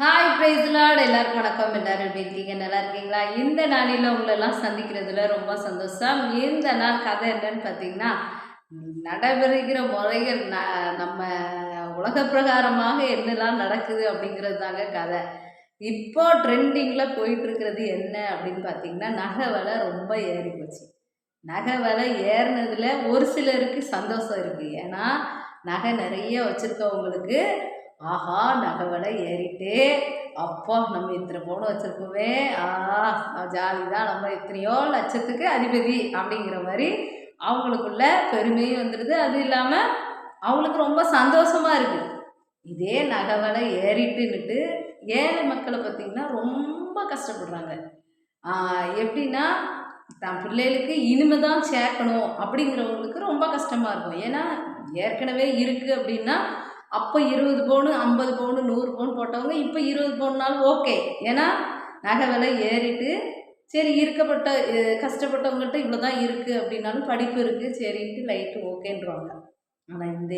Hi பிரைஸ்லாட் எல்லாருக்கும் வணக்கம். எல்லாரும் எப்படி இருக்கீங்க? நல்லா இருக்கீங்களா? இந்த நாளில் உங்களெல்லாம் சந்திக்கிறதுல ரொம்ப சந்தோஷம். இந்த நாள் கதை என்னன்னு பார்த்தீங்கன்னா நடைபெறுகிற முறைகள் ந நம்ம உலக பிரகாரமாக என்னெல்லாம் நடக்குது அப்படிங்கிறது தாங்க கதை. இப்போ ட்ரெண்டிங்கில் போயிட்டுருக்கிறது என்ன அப்படின்னு பார்த்தீங்கன்னா நகை விலை ரொம்ப ஏறி போச்சு நகை விலை ஏறினதில் ஒரு சிலருக்கு சந்தோஷம் இருக்குது ஏன்னா நகை நிறைய வச்சுருக்கவங்களுக்கு ஆஹா நகவலை ஏறிட்டே. ஏறிட்டு அப்பா நம்ம இத்தனை பவுன் வச்சுருக்கோமே. ஆ ஜாலி தான் நம்ம எத்தனையோ லட்சத்துக்கு அதிபதி அப்படிங்கிற மாதிரி அவங்களுக்குள்ள பெருமையும் வந்துடுது. அது இல்லாமல் அவங்களுக்கு ரொம்ப சந்தோஷமாக இருக்குது இதே நகவலை ஏறிட்டுன்னுட்டு ஏழை மக்களை பார்த்திங்கன்னா ரொம்ப கஷ்டப்படுறாங்க. எப்படின்னா தான் பிள்ளைகளுக்கு இனிமே தான் சேர்க்கணும் அப்படிங்கிறவங்களுக்கு ரொம்ப கஷ்டமாக இருக்கும். ஏன்னா ஏற்கனவே இருக்குது அப்படின்னா அப்போ இருபது பவுனு ஐம்பது பவுனு நூறு பவுன் போட்டவங்க இப்போ இருபது பவுன்னாலும் ஓகே. ஏன்னா நகை விலை ஏறிட்டு சரி இருக்கப்பட்ட கஷ்டப்பட்டவங்கள்ட்ட இவ்வளோ தான் இருக்குது அப்படின்னாலும் படிப்பு இருக்குது சரின்ட்டு லைட்டு ஓகேன்றாங்க ஆனால் இந்த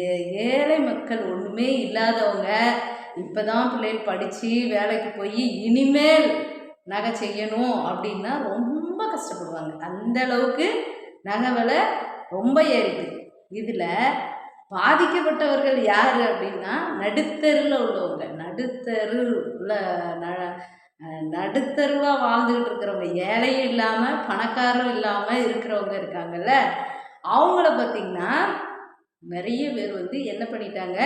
ஏழை மக்கள் ஒன்றுமே இல்லாதவங்க இப்போ தான் பிள்ளைகள் படித்து வேலைக்கு போய் இனிமேல் நகை செய்யணும் அப்படின்னா ரொம்ப கஷ்டப்படுவாங்க. அந்த அளவுக்கு நகை விலை ரொம்ப ஏறிட்டு. இதில் பாதிக்கப்பட்டவர்கள் யார் அப்படின்னா நடுத்தருவில் உள்ளவங்க. நடுத்தருவில் ந நடுத்தருவாக வாழ்ந்துக்கிட்டு இருக்கிறவங்க. ஏழையும் இல்லாமல் பணக்காரரும் இல்லாமல் இருக்கிறவங்க இருக்காங்கல்ல. அவங்கள பார்த்திங்கன்னா நிறைய பேர் வந்து என்ன பண்ணிட்டாங்க?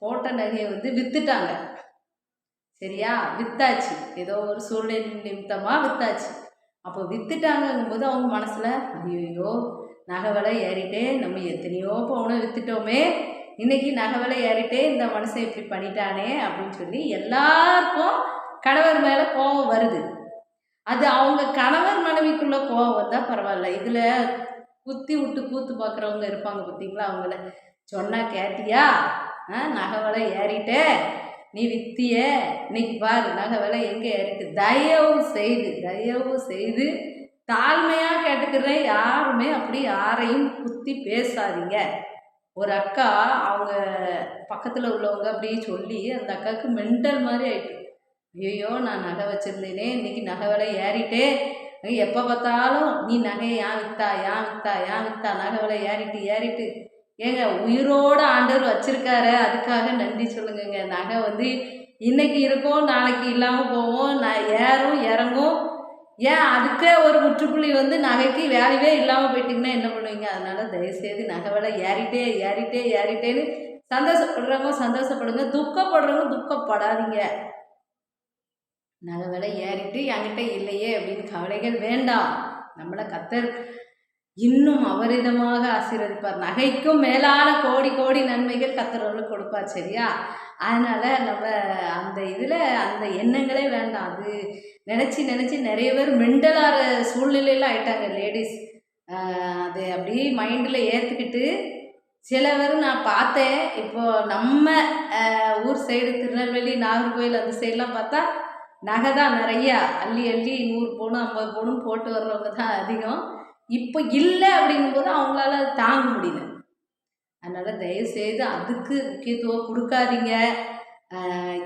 போட்ட நகையை வந்து விற்றுட்டாங்க சரியா? வித்தாச்சு. ஏதோ ஒரு சூழ்நிலை நிமித்தமாக வித்தாச்சு. அப்போ வித்துட்டாங்கங்கும்போது அவங்க மனசில் ஐயோ நகை விலை ஏறிட்டே நம்ம எத்தனையோ பவுனை விற்றுட்டோமே இன்னைக்கு நகை விலை ஏறிட்டே இந்த மனுஷன் இப்படி பண்ணிட்டானே அப்படின்னு சொல்லி எல்லாருக்கும் கணவர் மேலே கோபம் வருது. அது அவங்க கணவர் மனைவிக்குள்ள கோபம் வந்தால் பரவாயில்ல. இதில் குத்தி விட்டு கூத்து பார்க்குறவங்க இருப்பாங்க பார்த்தீங்களா அவங்கள. சொன்னால் கேட்டியா? ஆ நகை விலை ஏறிட்டே. நீ வித்திய? இன்னைக்கு பாரு நகை விலை எங்கே ஏறிட்டு? தயவு செய்து தயவு செய்து தாழ்மையாக கேட்டுக்கிறேன். யாருமே அப்படி யாரையும் குத்தி பேசாதீங்க. ஒரு அக்கா அவங்க பக்கத்தில் உள்ளவங்க அப்படியே சொல்லி அந்த அக்காவுக்கு மென்டல் மாதிரி ஆயிட்டு ஐயோ நான் நகை வச்சுருந்தேனே இன்னைக்கு நகை விலை ஏறிட்டே. எப்போ பார்த்தாலும் நீ நகையை ஏன் வித்தா ஏன் வித்தா ஏன் வித்தா? நகை விலை ஏறிட்டு ஏறிட்டு. ஏங்க உயிரோட ஆண்டவர் வச்சிருக்காரு. அதுக்காக நன்றி சொல்லுங்கங்க. நகை வந்து இன்றைக்கி இருக்கும் நாளைக்கு இல்லாமல் போவோம் நான் ஏறும் இறங்கும். ஏன் அதுக்கே ஒரு முற்றுப்புள்ளி வந்து நகைக்கு வேலையே இல்லாமல் போயிட்டீங்கன்னா என்ன பண்ணுவீங்க? அதனால தயவுசெய்து நகை விலை ஏறிட்டே ஏறிட்டே ஏறிட்டேன்னு சந்தோஷப்படுறவங்க சந்தோஷப்படுங்க. துக்கப்படுறவங்க துக்கப்படாதீங்க. நகை விலை ஏறிட்டு என்கிட்ட இல்லையே அப்படின்னு கவலைகள் வேண்டாம். நம்மளை கத்தர் இன்னும் அபரிதமாக ஆசீர்வதிப்பார். நகைக்கும் மேலான கோடி கோடி நன்மைகள் கத்தரவர்களுக்கு கொடுப்பார் சரியா? அதனால் நம்ம அந்த இதில் அந்த எண்ணங்களே வேண்டாம். அது நினச்சி நினச்சி நிறைய பேர் மெண்டலாகிற சூழ்நிலையில் ஆயிட்டாங்க லேடிஸ் அது அப்படியே மைண்டில் ஏற்றுக்கிட்டு சில பேர் நான் பார்த்தேன். இப்போது நம்ம ஊர் சைடு திருநெல்வேலி நாகர்கோவில் அந்த சைடெலாம் பார்த்தா நகை தான் நிறையா. அள்ளி அள்ளி நூறு பவுன் ஐம்பது பவுனும் போட்டு வர்றவங்க தான் அதிகம். இப்போ இல்லை அப்படிங்கும்போது அவங்களால அதை தாங்க முடியல. அதனால் தயவுசெய்து அதுக்கு முக்கியத்துவம் கொடுக்காதீங்க.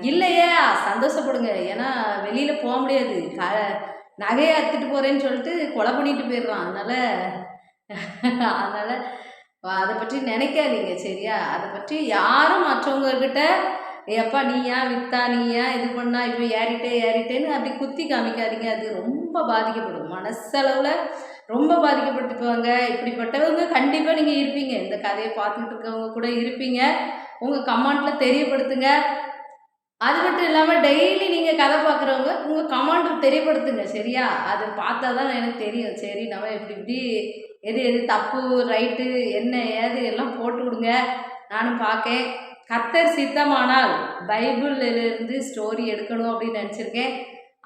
இல்லையே சந்தோஷப்படுங்க. ஏன்னா வெளியில் போக முடியாது. க நகையை அத்துட்டு போகிறேன்னு சொல்லிட்டு கொலை பண்ணிட்டு போயிடுறான். அதனால் அதனால் அதை பற்றி நினைக்காதீங்க சரியா? அதை பற்றி யாரும் மற்றவங்கக்கிட்ட எப்பா நீயா வித்தா? நீ ஏன் இது பண்ணா? இப்போ ஏறிட்டே ஏறிட்டேன்னு அப்படி குத்தி காமிக்காதீங்க. அது ரொம்ப பாதிக்கப்படும். மனசளவில் ரொம்ப பாதிக்கப்பட்டுப்பாங்க இப்படிப்பட்டவங்க கண்டிப்பாக நீங்கள் இருப்பீங்க. இந்த கதையை பார்த்துக்கிட்டு இருக்கவங்க கூட இருப்பீங்க. உங்கள் கமெண்ட்டில் தெரியப்படுத்துங்க. அது மட்டும் இல்லாமல் டெய்லி நீங்கள் கதை பார்க்குறவங்க உங்கள் கமெண்ட் தெரியப்படுத்துங்க சரியா? அது பார்த்தா தான் எனக்கு தெரியும். சரி நம்ம இப்படி இப்படி எது எது தப்பு ரைட்டு என்ன ஏது எல்லாம் போட்டு விடுங்க. நானும் பார்க்கேன். கத்தர் சித்தமானால் பைபிளிலிருந்து ஸ்டோரி எடுக்கணும் அப்படின்னு நினச்சிருக்கேன்.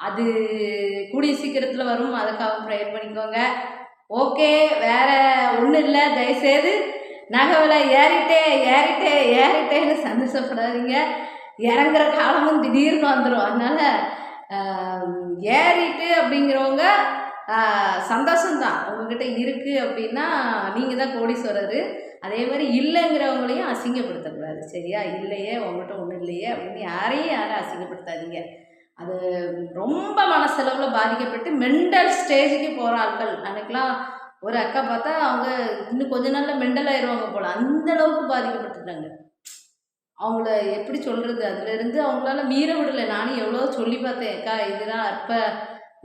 அது கூடிய சீக்கிரத்தில் வரும். அதுக்காக ப்ரேயர் பண்ணிக்கோங்க. ஓகே வேற ஒன்றும் இல்லை. தயவுசெய்து நகை விலை ஏறிட்டே ஏறிட்டே ஏறிட்டேன்னு சந்தோஷப்படாதீங்க. இறங்குற காலமும் திடீர்னு வந்துடும் அதனால் ஏறிட்டு அப்படிங்கிறவங்க சந்தோஷம்தான். உங்ககிட்ட இருக்குது அப்படின்னா நீங்கள் தான் கோடீஸ்வரர். அதே மாதிரி இல்லைங்கிறவங்களையும் அசிங்கப்படுத்தக்கூடாது. சரியா? இல்லையே உங்கள்கிட்ட ஒன்றும் இல்லையே அப்படின்னு யாரையும் யாரும் அசிங்கப்படுத்தாதீங்க. அது ரொம்ப மனசளவில் பாதிக்கப்பட்டு மெண்டல் ஸ்டேஜுக்கு போகிற ஆட்கள். அன்னைக்கெலாம் ஒரு அக்கா பார்த்தா அவங்க இன்னும் கொஞ்ச நாளில் மெண்டல் ஆயிடுவாங்க போல். அந்த அளவுக்கு பாதிக்கப்பட்டுட்டாங்க. அவங்கள எப்படி சொல்கிறது அதுலேருந்து அவங்களால மீற விடலை. நானும் எவ்வளோ சொல்லி பார்த்தேன். அக்கா இதெல்லாம் அப்போ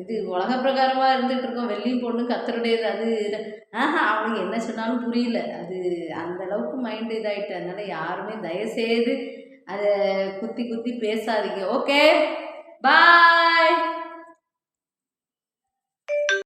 இது உலக பிரகாரமாக இருந்துகிட்டு இருக்கோம். வெள்ளியும் பொண்ணு கத்தருடையது. அது ஆஹா அவனுக்கு என்ன சொன்னாலும் புரியல. அது அந்த அளவுக்கு மைண்டு இதாகிட்டு அதனால யாருமே தயவுசெய்து அதை குத்தி குத்தி பேசாதீங்க. Okay bye